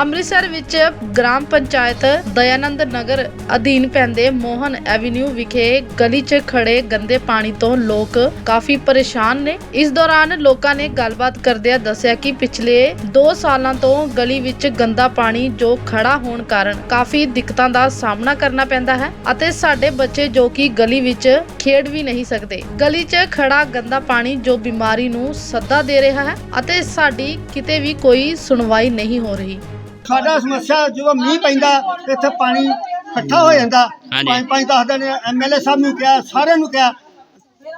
ਅੰਮ੍ਰਿਤਸਰ ਵਿੱਚ ਗ੍ਰਾਮ ਪੰਚਾਇਤ ਦਇਆਨੰਦ ਨਗਰ ਅਧੀਨ ਪੈਂਦੇ ਮੋਹਨ ਐਵੀਨਿਊ ਵਿਖੇ ਗਲੀ 'ਚ ਖੜੇ ਗੰਦੇ ਪਾਣੀ ਤੋਂ ਲੋਕ ਕਾਫੀ ਪਰੇਸ਼ਾਨ ਨੇ। ਇਸ ਦੌਰਾਨ ਲੋਕਾਂ ਨੇ ਗੱਲਬਾਤ ਕਰਦਿਆਂ ਦੱਸਿਆ ਕਿ ਪਿਛਲੇ 2 ਸਾਲਾਂ ਤੋਂ ਗਲੀ ਵਿੱਚ ਗੰਦਾ ਪਾਣੀ ਜੋ ਖੜਾ ਹੋਣ ਕਾਰਨ ਕਾਫੀ ਦਿੱਕਤਾਂ ਦਾ ਸਾਹਮਣਾ ਕਰਨਾ ਪੈਂਦਾ ਹੈ ਅਤੇ ਸਾਡੇ ਬੱਚੇ ਜੋ ਕਿ ਗਲੀ ਵਿੱਚ ਖੇਡ ਵੀ ਨਹੀਂ ਸਕਦੇ। ਗਲੀ 'ਚ ਖੜਾ ਗੰਦਾ ਪਾਣੀ ਜੋ ਬਿਮਾਰੀ ਨੂੰ ਸੱਦਾ ਦੇ ਰਿਹਾ ਹੈ ਅਤੇ ਸਾਡੀ ਕਿਤੇ ਵੀ ਕੋਈ ਸੁਣਵਾਈ ਨਹੀਂ ਹੋ ਰਹੀ। ਸਾਡਾ ਸਮੱਸਿਆ ਜਦੋਂ ਮੀਂਹ ਪੈਂਦਾ ਇੱਥੇ ਪਾਣੀ ਇਕੱਠਾ ਹੋ ਜਾਂਦਾ। ਹਾਂਜੀ। ਪੰਜ ਪੰਜ ਦਸ ਦਿਨ ਐਮਐਲਏ ਸਾਹਿਬ ਨੂੰ ਕਿਹਾ ਸਾਰਿਆਂ ਨੂੰ ਕਿਹਾ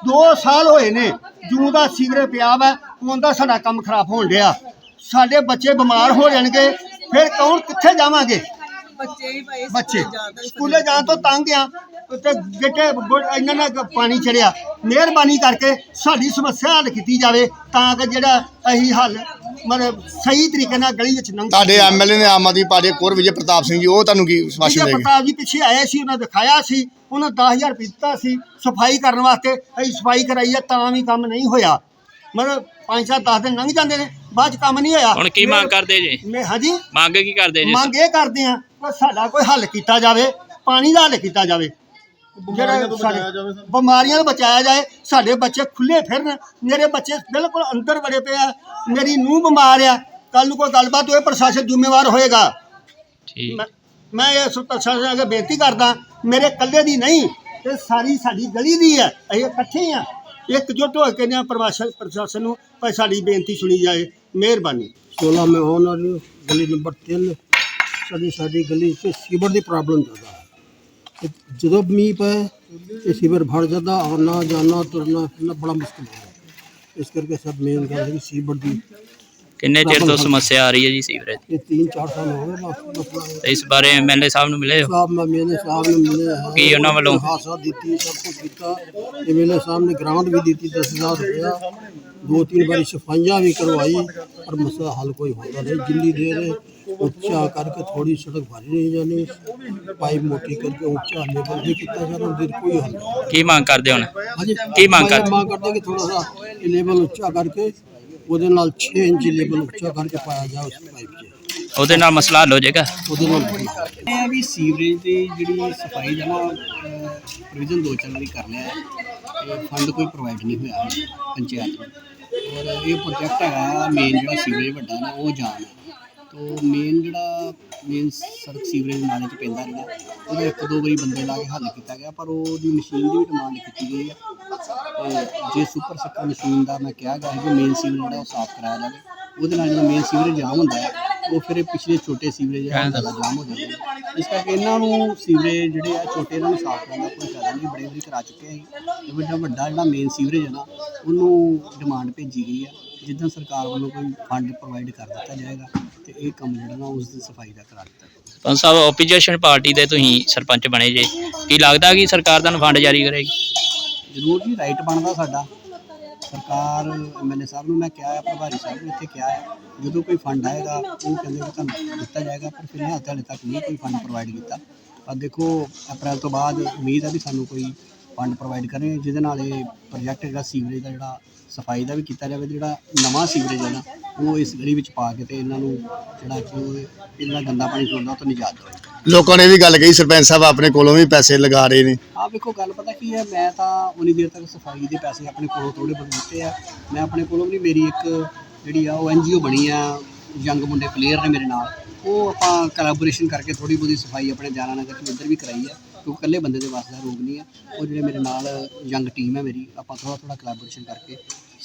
2 ਸਾਲ ਹੋਏ ਨੇ ਜੂੰ ਦਾ ਸੀਵਰੇਜ ਪਿਆ ਵਾ ਉਹਦਾ ਸਾਡਾ ਕੰਮ ਖਰਾਬ ਹੋਣ ਡਿਆ। ਸਾਡੇ ਬੱਚੇ ਬਿਮਾਰ ਹੋ ਜਾਣਗੇ ਫਿਰ ਕੌਣ ਕਿੱਥੇ ਜਾਵਾਂਗੇ? ਬੱਚੇ ਹੀ ਭਾਈ ਬੱਚੇ। ਸਕੂਲੇ ਜਾਣ ਤੋਂ ਤੰਗ ਆ ਤੇ ਗਿੱਟੇ ਗੁ- ਇਹਨਾਂ ਨੇ ਪਾਣੀ ਚੜਿਆ। ਮਿਹਰਬਾਨੀ ਕਰਕੇ ਸਾਡੀ ਸਮੱਸਿਆ ਹੱਲ ਕੀਤੀ ਜਾਵੇ ਤਾਂ ਕਿ ਜਿਹੜਾ ਅਸੀਂ ਹੱਲ ਮਤਲਬ ਸਹੀ ਤਰੀਕੇ ਨਾਲ ਗਲੀ ਵਿੱਚ ਲੰਘ ਤੁਹਾਡੇ ਐਮਐਲਏ ਨੇ ਆਮ ਆਦਮੀ ਪਾਰਟੀ ਕੋਰ ਵਿਜੇ ਪ੍ਰਤਾਪ ਸਿੰਘ ਜੀ ਉਹ ਤੁਹਾਨੂੰ ਕੀ ਸਵਾਸ਼ਨ ਵਿਜੇ ਦੇਗੇ ਪ੍ਰਤਾਪ ਜੀ ਪਿੱਛੇ ਆਏ ਸੀ ਉਹਨਾਂ ਦਿਖਾਇਆ ਸੀ ਉਹਨਾਂ 10000 ਰੁਪਏ ਦਿੱਤਾ ਸੀ ਸਫ਼ਾਈ ਕਰਨ ਵਾਸਤੇ। ਅਸੀਂ ਸਫ਼ਾਈ ਕਰਾਈ ਹੈ ਤਾਂ ਵੀ ਕੰਮ ਨਹੀਂ ਹੋਇਆ। ਮਤਲਬ ਪੰਜ ਸੱਤ 10 ਦਿਨ ਲੰਘ ਜਾਂਦੇ ਨੇ ਬਾਅਦ ਚ ਕੰਮ ਨਹੀਂ ਹੋਇਆ। ਹੁਣ ਕੀ ਮੰਗ ਕਰਦੇ ਜੀ? ਮੈਂ ਹਾਂਜੀ? ਮੰਗ ਕੀ ਕਰਦੇ ਜੀ? ਮੰਗ ਇਹ ਕਰਦੇ ਆ ਕਿ ਸਾਡਾ ਕੋਈ ਹੱਲ ਕੀਤਾ ਜਾਵੇ ਪਾਣੀ ਦਾ ਹੱਲ ਕੀਤਾ ਜਾਵੇ। ਜਿਹੜਾ ਸਾਡੇ ਬਿਮਾਰੀਆਂ ਤੋਂ ਬਚਾਇਆ ਜਾਏ ਸਾਡੇ ਬੱਚੇ ਖੁੱਲੇ ਫਿਰਨ ਮੇਰੇ ਬੱਚੇ ਬਿਲਕੁਲ ਅੰਦਰ ਵੜੇ ਪਏ ਆ ਮੇਰੀ ਨੂੰਹ ਬਿਮਾਰ ਆ ਕੱਲ ਨੂੰ ਕੋਈ ਗੱਲਬਾਤ ਹੋਏ ਪ੍ਰਸ਼ਾਸਨ ਜ਼ਿੰਮੇਵਾਰ ਹੋਏਗਾ ਠੀਕ ਮੈਂ- ਮੈਂ ਇਸ ਪ੍ਰਸ਼ਾਸਨ ਅੱਗੇ ਬੇਨਤੀ ਕਰਦਾ ਮੇਰੇ ਇਕੱਲੇ ਦੀ ਨਹੀਂ ਇਹ ਸਾਰੀ ਸਾਡੀ ਗਲੀ ਦੀ ਹੈ ਅਸੀਂ ਇਕੱਠੇ ਆ ਇਕਜੁੱਟ ਹੋ ਕੇ ਨਾ ਪ੍ਰਸ਼ਾਸਨ ਪ੍ਰਸ਼ਾਸਨ ਨੂੰ ਭਾਈ ਸਾਡੀ ਬੇਨਤੀ ਸੁਣੀ ਜਾਏ ਮਿਹਰਬਾਨੀ 16 में ऑनर गली नंबर 3 ਸਾਡੀ ਸਾਡੀ ਗਲੀ 'ਚ ਸੀਵਰ ਦੀ ਪ੍ਰੋਬਲਮ ਜ਼ਿਆਦਾ ਹੈ ਤੇ ਜਦੋਂ ਮੀਂਹ ਪਏ ਇਹ ਸੀਵਰ ਭਰ ਜਾਂਦਾ, ਆਉਣਾ, ਜਾਣਾ, ਤੁਰਨਾ, ਫਿਰਨਾ ਬੜਾ ਮੁਸ਼ਕਿਲ ਹੋ ਜਾਂਦਾ। ਇਸ ਕਰਕੇ ਸਭ ਮੇਨ ਗੱਲ ਹੈ ਕਿ ਸੀਵਰ ਦੀ ਕਿੰਨੇ ਚਿਰ ਤੋਂ ਸਮੱਸਿਆ ਆ ਰਹੀ ਹੈ ਜੀ ਸੀਵਰੇਜ ਦੀ? ਇਹ 3-4 ਸਾਲ ਹੋ ਗਏ ਬਸ ਮਸਲਾ ਹੈ ਤੇ ਇਸ ਬਾਰੇ ਐਮਐਲਏ ਸਾਹਿਬ ਨੂੰ ਮਿਲੇ ਹੋ ਸਾਹਿਬ ਮੈਂ ਮੇਰੇ ਸਾਹਿਬ ਨੂੰ ਮਿਲੇ ਹੈ ਕੀ ਉਹਨਾਂ ਵੱਲੋਂ? ਹਾਸਾ ਦਿੱਤੀ ਸਭ ਕੁਝ ਕੀਤਾ ਐਮਐਲਏ ਸਾਹਿਬ ਨੇ ਗ੍ਰਾਂਟ ਵੀ ਦਿੱਤੀ 10000 ਰੁਪਇਆ ਦੋ तीन बारी सफाइयाँ भी करवाई पर मसला हल कोई होता नहीं जिंदी देर ऊंचा करके थोड़ी सड़क भरी नहीं जानी पाइप मोटी करके ऊंचा लेवल भी कितना जाना देर कोई हल नहीं ਕੀ ਮੰਗ ਕਰਦੇ ਹੁਣ हाँ जी की मांग मैं करते? मांग करते कि थोड़ा सा ये लेवल ऊंचा करके ਉਹਦੇ ਨਾਲ 6 ਇੰਚ ਲੈਵਲ ਉੱਚਾ ਕਰਕੇ ਪਾਇਆ ਜਾ ਉਸ ਪਾਈਪ 'ਚ। ਉਹਦੇ ਨਾਲ ਮਸਲਾ ਹੱਲ ਹੋ ਜਾਏਗਾ? ਉਹਦੇ ਨਾਲ ਇਹ ਵੀ ਸੀਵਰੇਜ ਦੀ ਜਿਹੜੀ ਸਫ਼ਾਈ ਦਾ ਨਾ ਪ੍ਰੋਵੀਜ਼ਨ ਦੋ ਚੱਲ ਰਹੀ ਕਰ ਲਿਆ ਹੈ। ਤੇ ਫੰਡ ਕੋਈ ਪ੍ਰੋਵਾਈਡ ਨਹੀਂ ਹੋਇਆ ਪੰਚਾਇਤ ਨੂੰ। ਔਰ ਇਹ ਪ੍ਰੋਜੈਕਟ ਹੈਗਾ ਮੇਨ ਜਿਹੜਾ ਸੀਵਰੇਜ ਵੱਡਾ ਨਾ ਉਹ ਜਾਮ ਉਹ ਮੇਨ ਜਿਹੜਾ ਮੇਨ ਸੜਕ ਸੀਵਰੇਜ ਨਾਲੇ 'ਚ ਪੈਂਦਾ ਰਿਹਾ ਉਹਦਾ ਇੱਕ ਦੋ ਵਾਰੀ ਬੰਦੇ ਲਾ ਕੇ ਹੱਲ ਕੀਤਾ ਗਿਆ, ਪਰ ਉਹਦੀ ਮਸ਼ੀਨ ਦੀ ਵੀ ਡਿਮਾਂਡ ਕੀਤੀ ਗਈ ਹੈ ਤੇ ਜੇ ਸੁਪਰ ਸੱਕਰ ਮਸ਼ੀਨ ਦਾ ਮੈਂ ਕਿਹਾ ਗਿਆ ਸੀ ਕਿ ਮੇਨ ਸੀਵਰੇਜ ਜਿਹੜਾ ਉਹ ਸਾਫ਼ ਕਰਾਇਆ ਜਾਵੇ, ਉਹਦੇ ਨਾਲ ਜਿਹੜਾ ਮੇਨ ਸੀਵਰੇਜ ਜਾਮ ਹੁੰਦਾ ਹੈ, ਉਹ ਫਿਰ ਇਹ ਪਿਛਲੇ ਛੋਟੇ ਸੀਵਰੇਜ ਜਿਹੜਾ ਜਾਮ ਹੋ ਜਾਂਦੇ ਨੇ ਇਸ ਕਰਕੇ ਇਹਨਾਂ ਨੂੰ ਸੀਵਰੇਜ ਜਿਹੜੇ ਆ, ਛੋਟੇ ਇਹਨਾਂ ਨੂੰ ਸਾਫ਼ ਕਰਨ ਦਾ ਕੋਈ ਫਾਇਦਾ ਨਹੀਂ, ਬੜੇ ਵਾਰੀ ਕਰਾ ਚੁੱਕੇ ਹਾਂ ਤੇ ਵੱਡਾ ਵੱਡਾ ਜਿਹੜਾ ਮੇਨ ਸੀਵਰੇਜ ਹੈ ਨਾ, ਉਹਨੂੰ ਡਿਮਾਂਡ ਭੇਜੀ ਗਈ ਆ, ਜਿੱਦਾਂ ਸਰਕਾਰ ਵੱਲੋਂ ਕੋਈ ਫੰਡ ਪ੍ਰੋਵਾਈਡ ਕਰ ਦਿੱਤਾ ਜਾਏਗਾ। ਤੇ ਇਹ ਕੰਮ ਜਿਹੜਾ ਨਾ ਉਸ ਦੀ ਸਫ਼ਾਈ ਦਾ ਕਰਾ ਦਿੱਤਾ ਪੰਜ ਸਾਹਿਬ ਆਪੋਜੀਸ਼ਨ ਪਾਰਟੀ ਦੇ ਤੁਸੀਂ ਸਰਪੰਚ ਬਣੇ ਜੇ। ਕੀ ਲੱਗਦਾ ਕਿ ਸਰਕਾਰ ਤੁਹਾਨੂੰ ਫੰਡ ਜਾਰੀ ਕਰੇਗੀ? ਜ਼ਰੂਰ ਜੀ ਰਾਈਟ ਬਣਦਾ ਸਾਡਾ। ਸਰਕਾਰ ਐਮਐਲਏ ਸਾਹਿਬ ਨੂੰ ਮੈਂ ਕਿਹਾ ਹੈ ਪ੍ਰਭਾਰੀ ਸਾਹਿਬ ਨੂੰ ਇੱਥੇ ਕਿਹਾ ਹੈ ਜਦੋਂ ਕੋਈ ਫੰਡ ਆਏਗਾ ਉਹ ਕਹਿੰਦੇ ਕਿ ਤੁਹਾਨੂੰ ਦਿੱਤਾ ਜਾਏਗਾ ਪਰ ਫਿਲਹਾਲ ਤਾਂ ਹਾਲੇ ਤੱਕ ਨਹੀਂ ਕੋਈ ਫੰਡ ਪ੍ਰੋਵਾਈਡ ਕੀਤਾ। ਪਰ ਦੇਖੋ ਅਪ੍ਰੈਲ ਤੋਂ ਬਾਅਦ ਉਮੀਦ ਹੈ ਵੀ ਸਾਨੂੰ ਕੋਈ ਫੰਡ ਪ੍ਰੋਵਾਈਡ ਕਰੇ ਜਿਹਦੇ ਨਾਲ ਇਹ ਪ੍ਰੋਜੈਕਟ ਜਿਹੜਾ ਸੀਵਰੇਜ ਦਾ ਜਿਹੜਾ ਸਫ਼ਾਈ ਦਾ ਵੀ ਕੀਤਾ ਜਾਵੇ ਤੇ ਜਿਹੜਾ ਨਵਾਂ ਸੀਵਰੇਜ ਹੈ ਨਾ ਉਹ ਇਸ ਗਲੀ ਵਿੱਚ ਪਾ ਕੇ ਤੇ ਇਹਨਾਂ ਨੂੰ ਜਿਹੜਾ ਕਿ ਇਹਨਾਂ ਗੰਦਾ ਪਾਣੀ ਛੋੜਦਾ ਤੋਂ ਨਿਜਾਤ ਦੇਵੇ। ਲੋਕਾਂ ਨੇ ਵੀ ਗੱਲ ਕਹੀ ਸਰਪੰਚ ਸਾਹਿਬ ਆਪਣੇ ਕੋਲੋਂ ਵੀ ਪੈਸੇ ਲਗਾ ਰਹੇ ਨੇ। ਆ ਵੇਖੋ ਗੱਲ ਪਤਾ ਕੀ ਹੈ ਮੈਂ ਤਾਂ ਉਨੀ ਦੇਰ ਤੱਕ ਸਫ਼ਾਈ ਦੇ ਪੈਸੇ ਆਪਣੇ ਕੋਲੋਂ ਥੋੜੇ ਬਹੁਤ ਦਿੱਤੇ ਆ। ਮੈਂ ਆਪਣੇ ਕੋਲੋਂ ਵੀ ਮੇਰੀ ਇੱਕ ਜਿਹੜੀ ਆ ਉਹ ਐਨਜੀਓ ਬਣੀ ਆ ਯੰਗ ਮੁੰਡੇ ਪਲੇਅਰ ਨੇ ਮੇਰੇ ਨਾਲ। ਉਹ ਆਪਾਂ ਕੋਲੈਬੋਰੇਸ਼ਨ ਕਰਕੇ ਥੋੜੀ ਬਹੁਤੀ ਸਫ਼ਾਈ ਆਪਣੇ ਜਾਨਾ ਨਗਰ ਚ ਉੱਧਰ ਵੀ ਕਰਾਈ ਆ ਕਿਉਂਕਿ ਇਕੱਲੇ ਬੰਦੇ ਦੇ ਵਾਸਤੇ ਰੋਗ ਨਹੀਂ ਆ। ਉਹ ਜਿਹੜੇ ਮੇਰੇ ਨਾਲ ਯੰਗ ਟੀਮ ਹੈ ਮੇਰੀ ਆਪਾਂ ਥੋੜਾ ਥੋੜਾ ਕੋਲੈਬੋਰੇਸ਼ਨ ਕਰਕੇ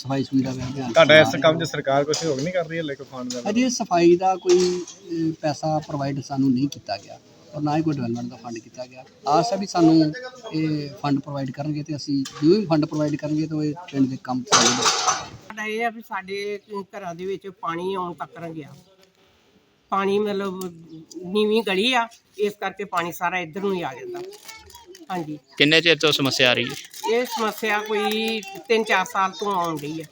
ਸਫ਼ਾਈ ਸੁਵਿਧਾ ਦਾ ਅਭਿਆਨ ਤੁਹਾਡਾ ਇਸ ਕੰਮ 'ਚ ਸਰਕਾਰ ਕੁਝ ਸਹਿਯੋਗ ਨਹੀਂ ਕਰ ਰਹੀ ਹੈ ਲੈ ਕੇ ਫੰਡ ਦਾ? ਹਾਂ। ਅਜੇ ਸਫ਼ਾਈ ਦਾ ਕੋਈ ਅਹ, ਪੈਸਾ ਪ੍ਰੋਵਾਈਡ ਸਾਨੂੰ ਨਹੀਂ ਕੀਤਾ ਗਿਆ ਔਰ ਨਾ ਹੀ ਕੋਈ ਡਿਵੈਲਪਮੈਂਟ ਦਾ ਫੰਡ ਕੀਤਾ ਗਿਆ। ਆਸ ਹੈ ਵੀ ਸਾਨੂੰ ਇਹ ਫੰਡ ਪ੍ਰੋਵਾਈਡ ਕਰਨਗੇ ਤੇ ਅਸੀਂ ਜੋ ਵੀ ਫੰਡ ਪ੍ਰੋਵਾਈਡ ਕਰਨਗੇ ਤਾਂ ਇਹ ਪਿੰਡ ਦੇ ਕੰਮ ਚੱਲਣਗੇ। ਸਾਡਾ ਇਹ ਆ ਵੀ ਸਾਡੇ ਘਰਾਂ ਦੇ ਵਿੱਚ ਪਾਣੀ ਆਉਣ ਤੱਕ ਗਿਆ। ਪਾਣੀ ਮਤਲਬ ਨੀਵੀਂ ਗਲੀ ਆ ਇਸ ਕਰਕੇ ਪਾਣੀ ਸਾਰਾ ਇੱਧਰ ਨੂੰ ਹੀ ਆ ਜਾਂਦਾ। ਹਾਂਜੀ। ਕਿੰਨੇ ਚਿਰ ਤੋਂ ਸਮੱਸਿਆ ਆ ਰਹੀ ਹੈ? ਇਹ ਸਮੱਸਿਆ ਕੋਈ 3-4 ਸਾਲ ਤੋਂ ਆਉਣ ਰਹੀ ਹੈ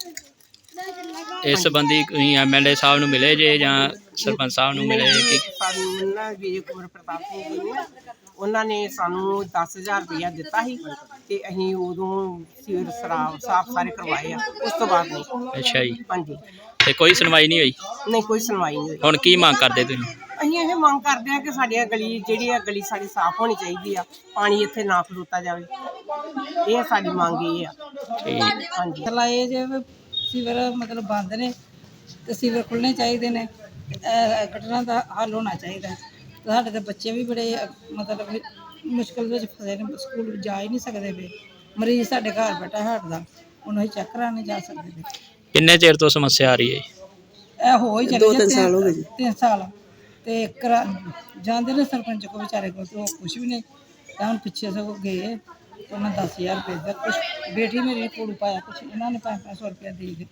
ਇਸ ਸੰਬੰਧੀ ਤੁਸੀਂ ਐਮਐਲਏ ਸਾਹਿਬ ਨੂੰ ਮਿਲੇ ਜੇ ਜਾਂ ਸਰਪੰਚ ਸਾਹਿਬ ਨੂੰ ਮਿਲੇ ਕਿ ਸਾਨੂੰ ਨਾ ਵਿਜੇ ਕੁਮਾਰ ਪ੍ਰਤਾਪ ਸਿੰਘ ਜੀ ਨੇ ਉਹਨਾਂ ਨੇ ਸਾਨੂੰ 10000 ਰੁਪਇਆ ਦਿੱਤਾ ਸੀ ਤੇ ਅਸੀਂ ਉਦੋਂ ਸਿਰ ਸਰਾਬ ਸਾਫ਼ ਸਾਰੇ ਕਰਵਾਏ ਆ ਉਸ ਤੋਂ ਬਾਅਦ ਨਹੀਂ। ਅੱਛਾ ਜੀ। ਹਾਂਜੀ। ਤੇ ਕੋਈ ਸੁਣਵਾਈ ਨਹੀਂ ਹੋਈ? ਨਹੀਂ ਕੋਈ ਸੁਣਵਾਈ ਨਹੀਂ ਹੋਈ। ਹੁਣ ਕੀ ਮੰਗ ਕਰਦੇ ਤੁਸੀਂ? ਅਸੀਂ ਇਹ ਮੰਗ ਕਰਦੇ ਆ ਕਿ ਸਾਡੀਆਂ ਗਲੀ ਜਿਹੜੀ ਆ ਗਲੀ ਸਾਡੀ ਸਾਫ਼ ਹੋਣੀ ਚਾਹੀਦੀ ਆ ਪਾਣੀ ਇੱਥੇ ਨਾ ਖਲੋਤਾ ਜਾਵੇ। ਇਹ ਸਾਡੀ ਮੰਗ ਇਹ ਆ। ਹਾਂਜੀ। ਚਲਾਏ ਜੇ ਵੀ ਸੀਵਰ ਮਤਲਬ ਬੰਦ ਨੇ ਤੇ ਸੀਵਰ ਖੁੱਲਣੇ ਚਾਹੀਦੇ ਨੇ ਇਹ ਘਟਨਾ ਦਾ ਹੱਲ ਹੋਣਾ ਚਾਹੀਦਾ। ਤੇ ਸਾਡੇ ਤੇ ਬੱਚੇ ਵੀ ਬੜੇ ਮਤਲਬ ਕਿ ਮੁਸ਼ਕਲ ਵਿੱਚ ਫਸੇ ਨੇ ਸਕੂਲ ਜਾ ਹੀ ਨਹੀਂ ਸਕਦੇ ਵੇ। ਮਰੀਜ਼ ਸਾਡੇ ਘਰ ਬੈਠਾ ਹਟਦਾ ਉਹਨੂੰ ਅਸੀਂ ਚੈੱਕ ਕਰਾਉਣ ਨਹੀਂ ਜਾ ਸਕਦੇ। ਪਏ। ਕਿੰਨੇ ਚਿਰ ਤੋਂ ਸਮੱਸਿਆ ਆ ਰਹੀ ਹੈ ਇਹ ਹੋ ਹੀ ਚਲੇ ਦੋ ਤਿੰਨ ਸਾਲ ਹੋ ਗਏ ਤਿੰਨ ਸਾਲ। ਤੇ ਕਰਾ ਜਾਂਦੇ ਨੇ ਸਰਪੰਚ ਕੋ ਵਿਚਾਰੇ ਕੋ ਤੇ ਉਹ ਕੁਝ ਵੀ ਨਹੀਂ। ਤਾਂ ਹੁਣ ਪਿੱਛੇ ਸਗੋਂ ਗਏ ਉਹਨਾਂ 10000 ਰੁਪਏ ਦਾ ਕੁਝ ਬੇਟੀ ਮੇਰੀ ਨੇ ਕੋਲ ਪਾਇਆ ਕੁਝ ਇਹਨਾਂ ਨੇ 500 ਰੁਪਏ ਦੇ ਕੇ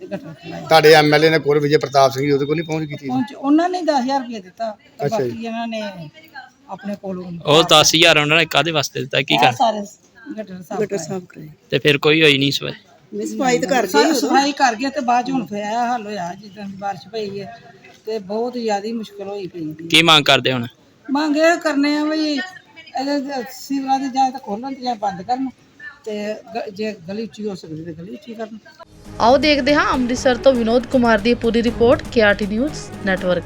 ਤੇ ਤੁਹਾਡੇ ਐਮਐਲਏ ਨੇ ਕੋਲ ਵਿਜੇ ਪ੍ਰਤਾਪ ਸਿੰਘ ਜੀ ਉਹਦੇ ਕੋਲ ਨਹੀਂ ਪਹੁੰਚ ਕੀਤੀ ਪਹੁੰਚ ਉਹਨਾਂ ਨੇ 10000 ਰੁਪਏ ਦਿੱਤਾ ਤੇ ਅੱਛਾ ਜੀ। ਬਾਕੀ ਇਹਨਾਂ ਨੇ ਆਪਣੇ ਕੋਲੋਂ ਉਹ 10000 ਉਹਨਾਂ ਨੇ ਕਾਦੇ ਵਾਸਤੇ ਦਿੱਤਾ ਕੀ ਕਰ ਸਾਰੇ ਗਟਰ ਸਾਫ਼ ਗਟਰ ਸਾਫ਼ ਤੇ ਫਿਰ ਕੋਈ ਹੋਈ ਨਹੀਂ ਸਵੇ ਸਫ਼ਾਈ ਕਰ ਗਏ। ਸਫ਼ਾਈ ਕਰ ਗਏ ਤੇ ਬਾਅਦ 'ਚ ਹੁਣ ਫਿਰ ਆਇਆ ਹੱਲ ਹੋਇਆ ਜਿੱਦਾਂ ਦੀ ਬਾਰਿਸ਼ ਪਈ ਹੈ। ਤੇ ਬਹੁਤ ਜ਼ਿਆਦਾ ਮੁਸ਼ਕਲ ਹੋਈ ਪਈ ਦੀ ਕੀ ਮੰਗ ਕਰਦੇ ਹੁਣ? ਮੰਗ ਇਹ ਕਰਨੇ ਆ ਵੀ ਇਹਦੇ ਸੀਵਰਾਂ ਦੀ ਜਾਂ ਤਾਂ ਖੋਲਣ ਤੇ ਜਾਂ ਬੰਦ ਕਰਨ ਤੇ ਗ- ਜੇ ਗਲੀ ਉੱਚੀ ਹੋ ਸਕਦੀ ਤੇ ਗਲੀ ਉੱਚੀ ਕਰਨ। ਆਓ ਦੇਖਦੇ ਹਾਂ ਅੰਮ੍ਰਿਤਸਰ ਤੋਂ ਵਿਨੋਦ ਕੁਮਾਰ ਦੀ ਪੂਰੀ ਰਿਪੋਰਟ ਕੇਆਰਟੀ ਨਿਊਜ਼ ਨੈਟਵਰਕ।